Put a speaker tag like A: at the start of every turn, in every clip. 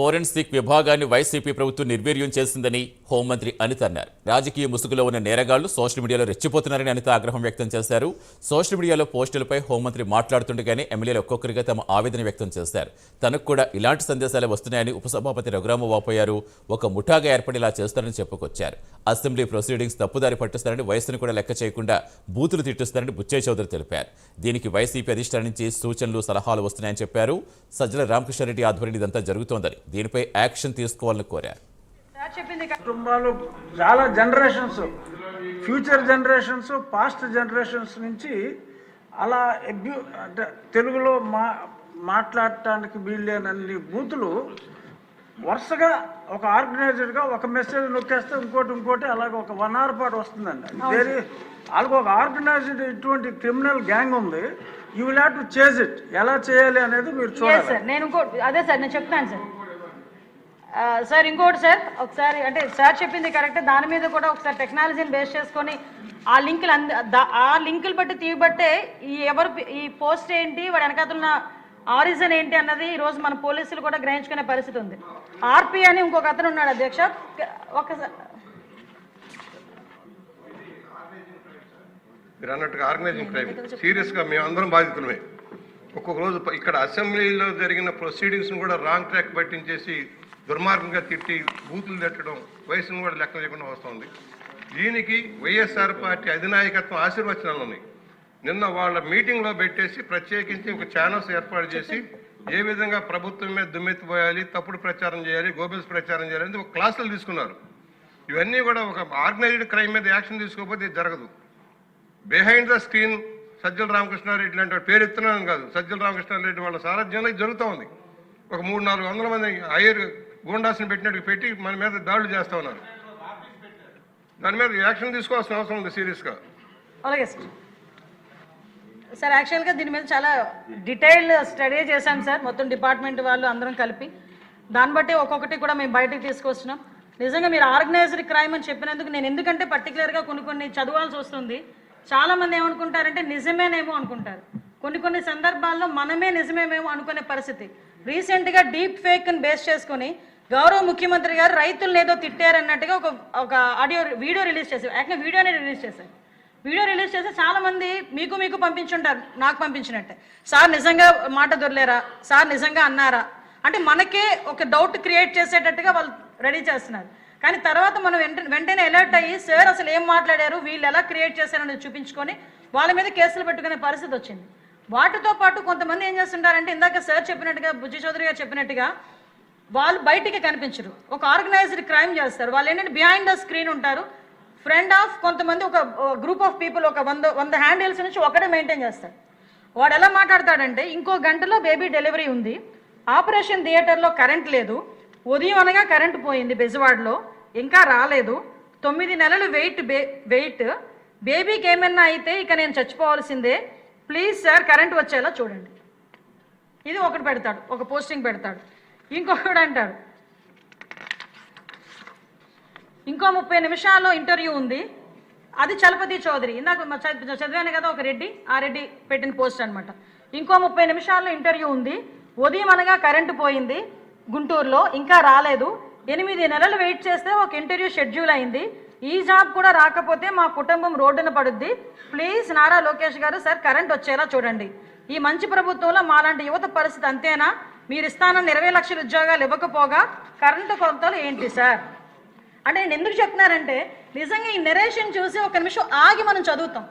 A: Forensic విభాగాన్ని YCP ప్రభుత్వం నిర్వీర్యం చేసిందని హోంమంత్రి అనిత అన్నారు. రాజకీయ ముసుగులో ఉన్న నేరగాళ్ళు సోషల్ మీడియాలో రెచ్చిపోతున్నారని అనిత ఆగ్రహం వ్యక్తం చేశారు. సోషల్ మీడియాలో పోస్టులపై హోంమంత్రి మాట్లాడుతుండగానే ఎమ్మెల్యేలు ఒక్కొక్కరిగా తమ ఆవేదన వ్యక్తం చేశారు. తనకు కూడా ఇలాంటి సందేశాలు వస్తున్నాయని ఉపసభాపతి రఘురామ వాపోయారు. ఒక ముఠాగా ఏర్పడేలా చేస్తారని చెప్పుకొచ్చారు. అసెంబ్లీ ప్రొసీడింగ్స్ తప్పుదారి పట్టిస్తారని వయసును కూడా లెక్క చేయకుండా బూతులు తిట్టిస్తారని బుచ్చయ్య చౌదరి తెలిపారు. దీనికి వైసీపీ అధిష్టానం నుంచి సూచనలు సలహాలు వస్తున్నాయని చెప్పారు. సజ్జల రామకృష్ణారెడ్డి ఆధ్వర్యం ఇదంతా జరుగుతోందని దీనిపై యాక్షన్ తీసుకోవాలని కోరారు.
B: సార్ చెప్పింది కా-
C: కుటుంబాలు చాలా generations future generations past generations నుంచి అలా అబ్యూ అంటే తెలుగులో మా మాట్లాడటానికి వీల్లేనన్ని బూతులు వరుసగా ఒక ఆర్గనైజర్గా ఒక మెసేజ్ నొక్కేస్తే ఇంకోటి ఇంకోటి అలాగే ఒక వన్ అవర్ పాటు వస్తుందండి. వేరే వాళ్ళకి ఒక ఆర్గనైజ్డ్ ఇటువంటి క్రిమినల్ గ్యాంగ్ ఉంది. You will have to chase it ఎలా చేయాలి అనేది మీరు చూడాలి.
B: సార్ నేను అదే సార్ నేను చెప్తాను సార్. సార్ ఇంకోటి సార్ ఒకసారి అంటే సార్ చెప్పింది కరెక్ట్ దాని మీద కూడా ఒకసారి టెక్నాలజీని బేస్ చేసుకొని ఆ లింకులు అంద ఆ లింకులు బట్టి తీయబట్టే ఈ ఎవరు ఈ పోస్ట్ ఏంటి వాడు వెనకాతున్న ఆరిజన్ ఏంటి అన్నది ఈరోజు మన పోలీసులు కూడా గ్రహించుకునే పరిస్థితి ఉంది. ఆర్పి అని ఇంకొక అతను ఉన్నాడు అధ్యక్ష. ఒకసారి
D: మీరు అన్నట్టుగా ఆర్గనైజింగ్ క్రైమ్. సీరియస్గా మేము అందరం బాధితులమే. ఒక్కొక్క రోజు ఇక్కడ అసెంబ్లీలో జరిగిన ప్రొసీడింగ్స్ని కూడా రాంగ్ ట్రాక్ పట్టించేసి దుర్మార్గంగా తిట్టి బూతులు తట్టడం వయసును కూడా లెక్క లేకుండా వస్తుంది. దీనికి వైఎస్ఆర్ పార్టీ అధినాయకత్వం ఆశీర్వచనాలు ఉన్నాయి నిన్న వాళ్ళ మీటింగ్లో పెట్టేసి ప్రత్యేకించి ఒక ఛానల్స్ ఏర్పాటు చేసి ఏ విధంగా ప్రభుత్వం మీద దుమ్మెత్తిపోయాలి తప్పుడు ప్రచారం చేయాలి గోబెల్స్ ప్రచారం చేయాలి అనేది ఒక క్లాసులు తీసుకున్నారు. ఇవన్నీ కూడా ఒక ఆర్గనైజ్డ్ క్రైమ్ మీద యాక్షన్ తీసుకోకపోతే జరగదు. Behind the screen Sajjala Ramakrishna Reddy లాంటి పేరు ఎత్తున్నాను కాదు. సజ్జల రామకృష్ణారెడ్డి వాళ్ళ సారథ్యంలో జరుగుతూ ఉంది ఒక మూడు నాలుగు వందల మంది ఐర్ గూండాస్ని పెట్టినట్టు పెట్టి మన మీద దాడులు చేస్తా ఉన్నారు. దాని మీద యాక్షన్ తీసుకోవాల్సిన అవసరం ఉంది సీరియస్గా.
B: అలాగే సార్. సార్ యాక్చువల్గా దీని మీద చాలా డీటెయిల్డ్ స్టడీ చేశాం సార్. మొత్తం డిపార్ట్మెంట్ వాళ్ళు అందరం కలిపి. దాన్ని బట్టి ఒక్కొక్కటి కూడా మేము బయటకు తీసుకొస్తున్నాం. నిజంగా మీరు ఆర్గనైజ్డ్ క్రైమ్ అని చెప్పినందుకు నేను ఎందుకంటే పర్టికులర్గా కొన్ని కొన్ని చదవాల్సి వస్తుంది. చాలామంది ఏమనుకుంటారంటే నిజమేనేమో అనుకుంటారు. కొన్ని కొన్ని సందర్భాల్లో మనమే నిజమేమేమో అనుకునే పరిస్థితి. రీసెంట్గా డీప్ ఫేక్ని బేస్ చేసుకుని గౌరవ ముఖ్యమంత్రి గారు రైతులను ఏదో తిట్టారన్నట్టుగా ఒక ఒక ఆడియో వీడియో రిలీజ్ చేశారు. యాక్చువల్గా వీడియోనే రిలీజ్ చేశారు. వీడియో రిలీజ్ చేస్తే చాలామంది మీకు మీకు పంపించుంటారు నాకు పంపించినట్టే. సార్ నిజంగా మాట దొరలేరా? సార్ నిజంగా అన్నారా? అంటే మనకే ఒక డౌట్ క్రియేట్ చేసేటట్టుగా వాళ్ళు రెడీ చేస్తున్నారు. కానీ తర్వాత మనం వెంట వెంటనే అలర్ట్ అయ్యి సార్ అసలు ఏం మాట్లాడారు? వీళ్ళు ఎలా క్రియేట్ చేశారని చూపించుకొని వాళ్ళ మీద కేసులు పెట్టుకునే పరిస్థితి వచ్చింది. వాటితో పాటు కొంతమంది ఏం చేస్తుంటారంటే ఇందాక సార్ చెప్పినట్టుగా బుజ్జి చౌదరి గారు చెప్పినట్టుగా వాళ్ళు బయటికి కనిపించరు. ఒక ఆర్గనైజ్డ్ క్రైమ్ చేస్తారు. వాళ్ళు ఏంటంటే బిహైండ్ ద స్క్రీన్ ఉంటారు. ఫ్రెండ్ ఆఫ్ కొంతమంది ఒక గ్రూప్ ఆఫ్ పీపుల్ ఒక వంద వంద హ్యాండిల్స్ నుంచి ఒకటే మెయింటైన్ చేస్తారు. వాడు ఎలా మాట్లాడతాడంటే ఇంకో గంటలో బేబీ డెలివరీ ఉంది. ఆపరేషన్ థియేటర్లో కరెంట్ లేదు. ఉదయం అనగా కరెంట్ పోయింది బెజవాడలో. ఇంకా రాలేదు. తొమ్మిది నెలలు వెయిట్ బే వెయిట్ బేబీకి ఏమైనా అయితే ఇక నేను చచ్చిపోవాల్సిందే. ప్లీజ్ సార్ కరెంట్ వచ్చేలా చూడండి. ఇది ఒకటి పెడతాడు ఒక పోస్టింగ్ పెడతాడు. ఇంకొకడు అంటాడు. ఇంకో ముప్పై నిమిషాల్లో ఇంటర్వ్యూ ఉంది. అది చలపతి చౌదరి. ఇందాక చదివాను కదా ఒక రెడ్డి ఆ రెడ్డి పెట్టిన పోస్ట్ అనమాట ఇంకో ముప్పై నిమిషాల్లో ఇంటర్వ్యూ ఉంది. ఉదయం అనగా కరెంటు పోయింది గుంటూరులో ఇంకా రాలేదు. ఎనిమిది నెలలు వెయిట్ చేస్తే ఒక ఇంటర్వ్యూ షెడ్యూల్ అయింది. ఈ జాబ్ కూడా రాకపోతే మా కుటుంబం రోడ్డున పడుద్ది. ప్లీజ్ నారా లోకేష్ గారు సార్ కరెంట్ వచ్చేలా చూడండి. ఈ మంచి ప్రభుత్వంలో మాలాంటి యువత పరిస్థితి అంతేనా? మీరు ఇస్తానన్న ఇరవై లక్షల ఉద్యోగాలు ఇవ్వకపోగా కరెంటు కొలతలు ఏంటి సార్? అంటే నేను ఎందుకు చెప్తున్నారంటే నిజంగా ఈ నెరేషన్ చూసి ఒక నిమిషం ఆగి మనం చదువుతాం.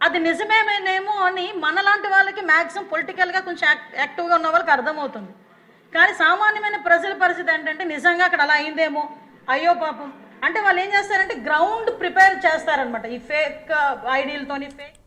B: అది నిజమేమేనేమో అని మనలాంటి వాళ్ళకి మ్యాక్సిమం పొలిటికల్గా కొంచెం యాక్టివ్గా ఉన్న వాళ్ళకి అర్థమవుతుంది. కానీ సామాన్యమైన ప్రజల పరిస్థితి ఏంటంటే నిజంగా అక్కడ అలా అయిందేమో? అయ్యో పాపం. అంటే వాళ్ళు ఏం చేస్తారంటే గ్రౌండ్ ప్రిపేర్ చేస్తారనమాట ఈ ఫేక్ ఐడీలతోని ఫేక్